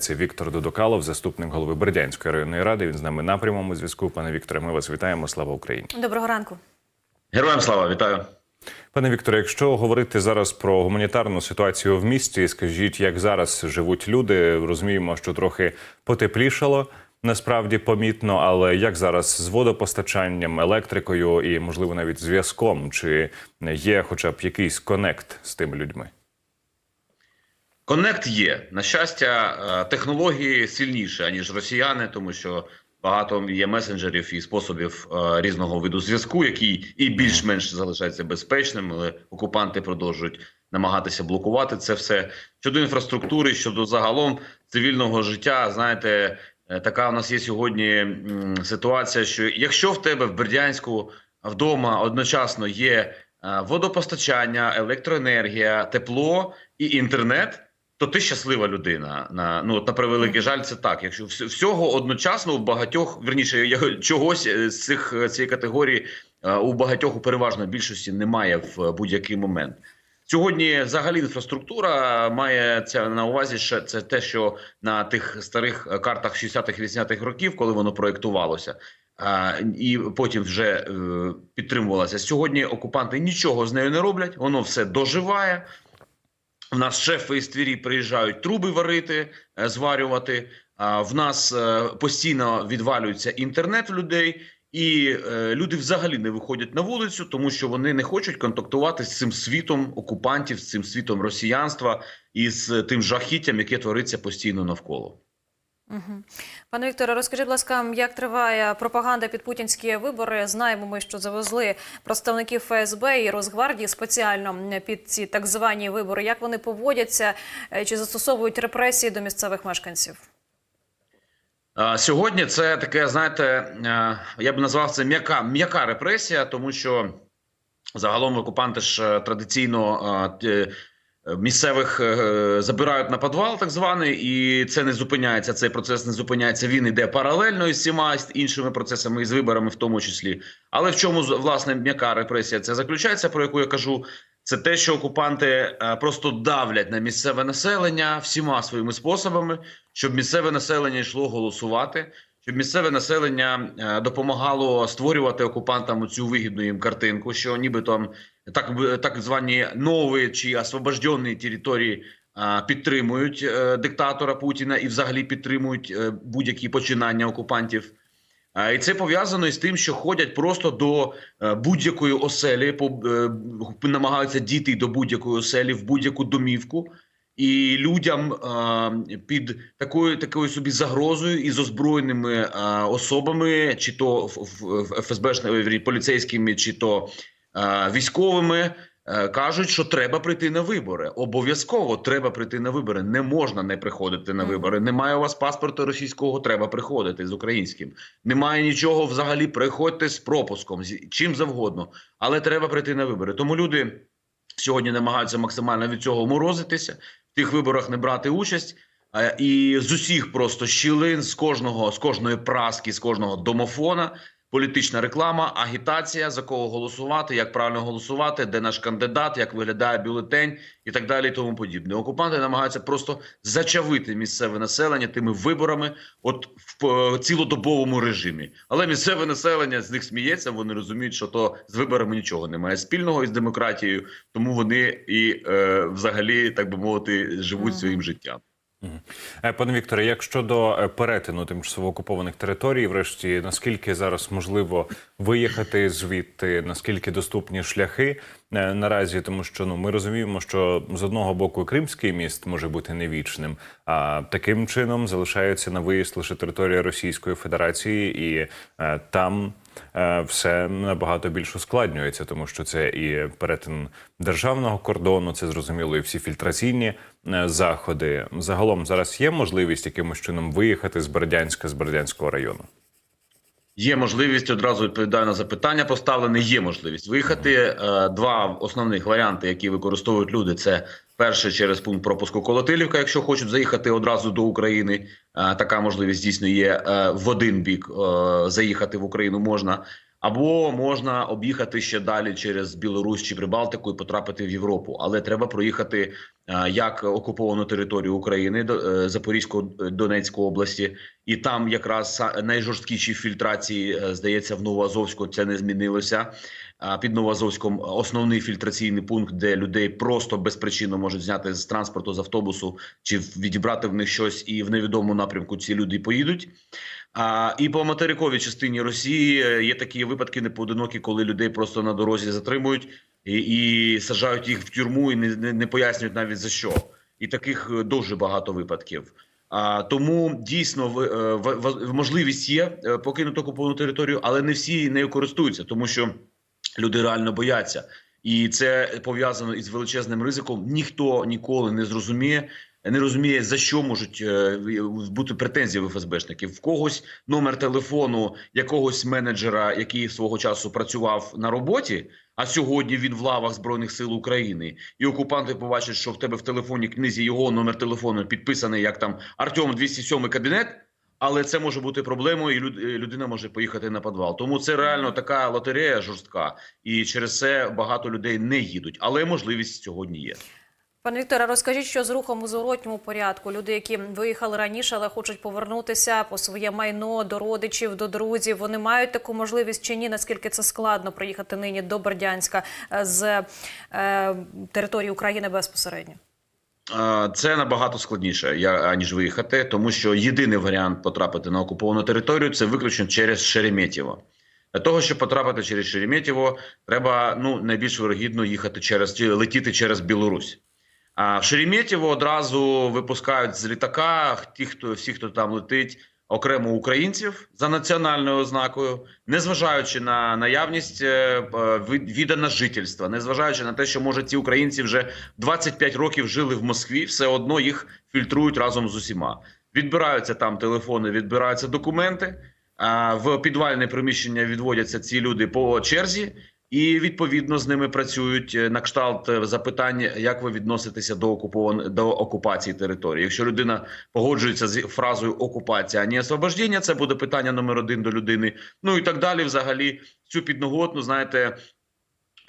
Це Віктор Додокалов, заступник голови Бердянської районної ради. Він з нами на прямому зв'язку. Пане Вікторе, ми вас вітаємо. Слава Україні. Доброго ранку. Героям слава вітаю. Пане Вікторе, якщо говорити зараз про гуманітарну ситуацію в місті, скажіть, як зараз живуть люди? Розуміємо, що трохи потеплішало. Насправді помітно, але як зараз з водопостачанням, електрикою і, можливо, навіть зв'язком, чи є хоча б якийсь конект з тими людьми? Коннект є. На щастя, е, технології сильніші, аніж росіяни, тому що багато є месенджерів і способів е, різного виду зв'язку, які і більш-менш залишаються безпечними, але окупанти продовжують намагатися блокувати це все. Щодо інфраструктури, щодо загалом цивільного життя, знаєте, е, така у нас є сьогодні ситуація, що якщо в тебе в Бердянську вдома одночасно є водопостачання, електроенергія, тепло і інтернет. То ти щаслива людина. На ну на превеликий жаль, це так. Якщо вс- всього одночасно у багатьох, верніше я- чогось е, з цих е, цієї категорії е, у багатьох у переважної більшості немає в будь-який момент. Сьогодні взагалі інфраструктура має це на увазі. Ще це те, що на тих старих картах 60-х 80-х років, коли воно проєктувалося, і потім вже підтримувалося. Сьогодні окупанти нічого з нею не роблять, воно все доживає. У нас шефи із Твірі приїжджають труби варити, е, зварювати. А в нас е, постійно відвалюється інтернет в людей, і е, люди взагалі не виходять на вулицю, тому що вони не хочуть контактувати з цим світом окупантів, з цим світом росіянства і з тим жахіттям, яке твориться постійно навколо. Пане Вікторе, розкажіть, будь ласка, як триває пропаганда під путінські вибори? Знаємо ми, що завезли представників ФСБ і Росгвардії спеціально під ці так звані вибори. Як вони поводяться? Е, Чи застосовують репресії до місцевих мешканців? Сьогодні це таке, знаєте, е, я б назвав це м'яка м'яка репресія, тому що загалом окупанти ж е, традиційно місцевих е, забирають на підвал, так званий, і це не зупиняється. Цей процес не зупиняється. Він йде паралельно із всіма іншими процесами, і з виборами, в тому числі. Але в чому власне м'яка репресія це заключається, про яку я кажу. Це те, що окупанти е, просто давлять на місцеве населення всіма своїми способами, щоб місцеве населення йшло голосувати, щоб місцеве населення е, допомагало створювати окупантам цю вигідну їм картинку, що нібито так так звані нові чи освобождені території е, підтримують е, диктатора Путіна і взагалі підтримують будь-які починання окупантів. І це пов'язано із тим, що ходять просто до будь-якої оселі, намагаються дійти до будь-якої оселі в будь-яку домівку, і людям е, під такою такою собі загрозою і з озброєними е, особами, чи то ФСБшними поліцейськими, чи то е, військовими. е, Кажуть, що треба прийти на вибори. Обов'язково треба прийти на вибори. Не можна не приходити на вибори. Немає у вас паспорту російського, треба приходити з українським. Немає нічого взагалі. Приходьте з пропуском, з чим завгодно, але треба прийти на вибори. Тому люди сьогодні намагаються максимально від цього морозитися, в тих виборах не брати участь. Е, І з усіх просто щілин, з кожного, з кожної праски, з кожного домофона, політична реклама, агітація, за кого голосувати, як правильно голосувати, де наш кандидат, як виглядає бюлетень і так далі, і тому подібне. Окупанти намагаються просто зачавити місцеве населення тими виборами, от в е, цілодобовому режимі. Але місцеве населення з них сміється. Вони розуміють, що то з виборами нічого немає спільного із демократією, тому вони і е, взагалі, так би мовити, живуть своїм життям. Е, Пане Вікторе, як щодо е, перетину тимчасово окупованих територій, врешті наскільки зараз можливо виїхати звідти, наскільки доступні шляхи е, наразі, тому що ну ми розуміємо, що з одного боку Кримський міст може бути невічним, а таким чином залишається на виїзд лише територія Російської Федерації, і там все набагато більш ускладнюється, тому що це і перетин державного кордону, це зрозуміло, і всі фільтраційні е, заходи. Загалом зараз є можливість якимось чином виїхати з Бердянська, з Бердянського району. Є можливість одразу відповідаю на запитання. Поставлене є можливість виїхати. Е, Два основних варіанти, які використовують люди, це перше через пункт пропуску Колотилівка. Якщо хочуть заїхати одразу до України, е, така можливість дійсно є е, в один бік. е, Заїхати в Україну можна. Або можна об'їхати ще далі через Білорусь чи Прибалтику і потрапити в Європу, але треба проїхати е, як окуповану територію України е, Запорізької е, Донецької області, і там якраз найжорсткіші фільтрації здається в Новоазовську. Це не змінилося. Під Новоазовськом основний фільтраційний пункт, де людей просто безпричинно можуть зняти з транспорту з автобусу чи відібрати в них щось, і в невідомому напрямку ці люди поїдуть. А, і по материковій частині Росії е, є такі випадки непоодинокі, коли людей просто на дорозі затримують і, і саджають їх в тюрму і не, не, не пояснюють навіть за що. І таких е, дуже багато випадків. А, тому дійсно в, е, в, в- можливість є покинути окуповану територію, але не всі нею користуються, тому що люди реально бояться. І це пов'язано із величезним ризиком. Ніхто ніколи не зрозуміє, не розуміє за що можуть е, бути претензії в ФСБшників. В когось номер телефону якогось менеджера, який свого часу працював на роботі. А сьогодні він в лавах збройних сил України, і окупанти побачать, що в тебе в телефонній книзі його номер телефону підписаний як там Артем 207 кабінет. Але це може бути проблемою, і е, людина може поїхати на підвал. Тому це реально така лотерея жорстка, і через це багато людей не їдуть. Але можливість сьогодні є. Пане Вікторе, розкажіть, що з рухом у зворотньому порядку. Люди, які виїхали раніше, але хочуть повернутися по своє майно до родичів, до друзів. Вони мають таку можливість чи ні? Наскільки це складно приїхати нині до Бердянська е, з е, території України безпосередньо? Це набагато складніше, аніж виїхати, тому що єдиний варіант потрапити на окуповану територію це виключно через Шереметьєво. Для того, щоб потрапити через Шереметьєво, треба ну найбільш вирогідно їхати через летіти через Білорусь. А в Шереметьєво одразу випускають з літака ті, хто всі, хто там летить, окремо українців за національною ознакою, незважаючи на наявність е, е, від- віддана жительства, незважаючи на те, що може ці українці вже 25 років жили в Москві, все одно їх фільтрують разом з усіма. Відбираються там телефони, відбираються документи. В підвальне приміщення відводяться ці люди по черзі, і відповідно з ними працюють е, на кшталт запитання, запитань, як ви відноситеся до окупован до окупації території. Якщо людина погоджується з фразою окупація, а не освобождення, це буде питання номер один до людини. Ну і так далі. Взагалі, цю підноготну, знаєте.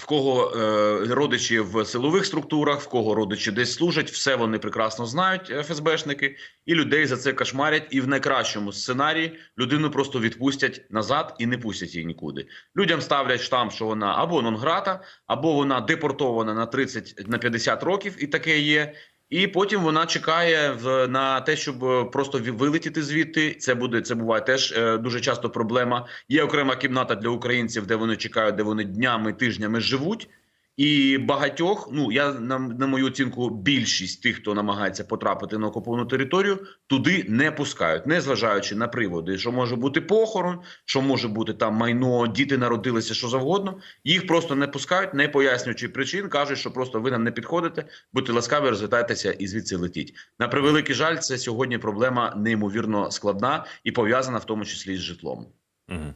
В кого е, родичі в силових структурах, в кого родичі десь служать, все вони прекрасно знають, ФСБшники, і людей за це кошмарять. І в найкращому сценарії людину просто відпустять назад і не пустять її нікуди. Людям ставлять штамп, що вона або нонграта, або вона депортована на 30 на 50 років, і таке є. І потім вона чекає в на те, щоб е, просто вилетіти звідти. Це буде це буває теж е, дуже часто проблема. Є окрема кімната для українців, де вони чекають, де вони днями, тижнями живуть. І багатьох, ну я на, на мою оцінку, більшість тих, хто намагається потрапити на окуповану територію, туди не пускають, не зважаючи на приводи, що може бути похорон, що може бути там майно, діти народилися, що завгодно. Їх просто не пускають, не пояснюючи причин, кажуть, що просто ви нам не підходите, будьте ласкаві, розвітайтеся і звідси летіть. На превеликий жаль, це сьогодні проблема неймовірно складна і пов'язана в тому числі з житлом. Мгм.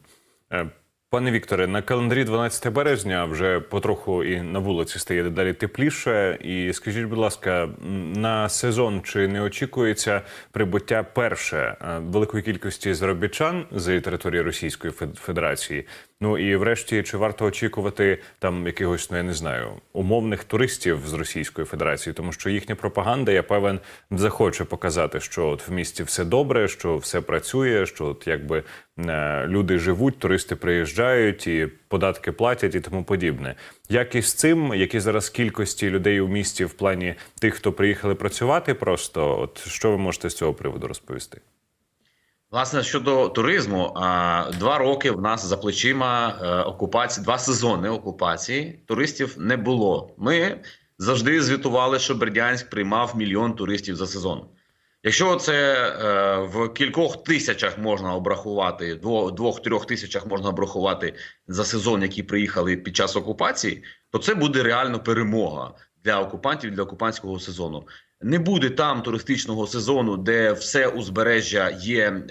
Пане Вікторе, на календарі 12 березня вже потроху і на вулиці стає дедалі тепліше. І скажіть, будь ласка, на сезон чи не очікується прибуття перше е, великої кількості заробітчан з території Російської Фед- Федерації? Ну і врешті, чи варто очікувати там якихось, ну я не знаю, умовних туристів з Російської Федерації, тому що їхня пропаганда, я певен, захоче показати, що от в місті все добре, що все працює, що от якби е, люди живуть, туристи приїжджають і податки платять і тому подібне. Як із цим, які зараз кількості людей у місті в плані тих, хто приїхали працювати, просто от що ви можете з цього приводу розповісти? Власне, щодо туризму, два роки в нас за плечима е, окупації, два сезони окупації. Туристів не було. Ми завжди звітували, що Бердянськ приймав мільйон туристів за сезон. Якщо це е, в кількох тисячах можна обрахувати, двох-трьох тисячах можна обрахувати за сезон, які приїхали під час окупації, то це буде реально перемога для окупантів для окупантського сезону. Не буде там туристичного сезону, де все узбережжя є е,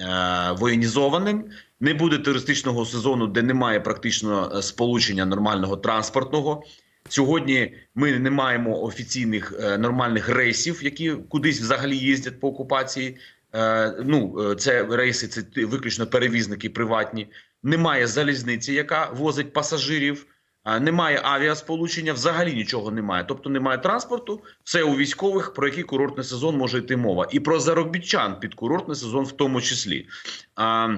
воєнізованим. Не буде туристичного сезону, де немає практично е, сполучення нормального транспортного. Сьогодні ми не маємо офіційних е, нормальних рейсів, які кудись взагалі їздять по окупації. Е, ну, е, це рейси, це виключно перевізники приватні. немає залізниці, яка возить пасажирів. Немає авіасполучення, взагалі нічого немає. Тобто немає транспорту, все у військових, про який курортний сезон може йти мова. І про заробітчан під курортний сезон в тому числі. А,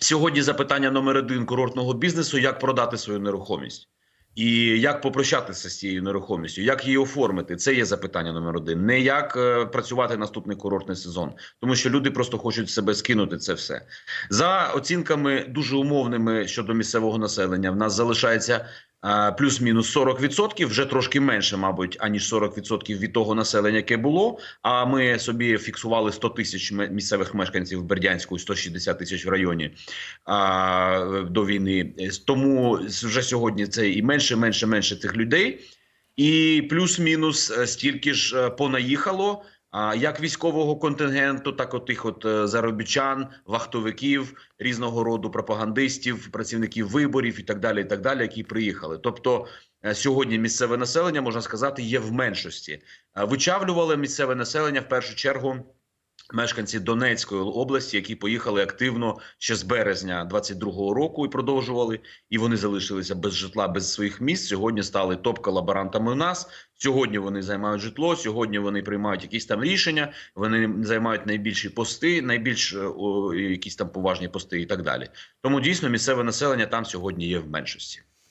сьогодні запитання номер один курортного бізнесу: як продати свою нерухомість. І як попрощатися з цією нерухомістю, як її оформити? Це є запитання номер один. Не як е, працювати наступний курортний сезон, тому що люди просто хочуть себе скинути це все. За оцінками дуже умовними щодо місцевого населення, в нас залишається плюс-мінус 40%, вже трошки менше, мабуть, аніж 40% від того населення, яке було. А ми собі фіксували 100 тисяч місцевих мешканців в Бердянську, і 160 тисяч в районі а, до війни. Тому вже сьогодні це і менше, менше, менше цих людей. І плюс-мінус е, стільки ж е, понаїхало. Як військового контингенту, так от тих от е, заробітчан, вахтовиків, різного роду пропагандистів, працівників виборів і так далі, і так далі, які приїхали. Тобто е, сьогодні місцеве населення можна сказати є в меншості. Е, Вичавлювали місцеве населення в першу чергу. Мешканці Донецької області, які поїхали активно ще з березня 22-го року і продовжували, і вони залишилися без житла, без своїх місць. Сьогодні стали топ-колаборантами у нас. Сьогодні вони займають житло. Сьогодні вони приймають якісь там рішення. Вони займають найбільші пости, найбільш е, о, якісь там поважні пости і так далі. Тому дійсно місцеве населення там сьогодні є в меншості.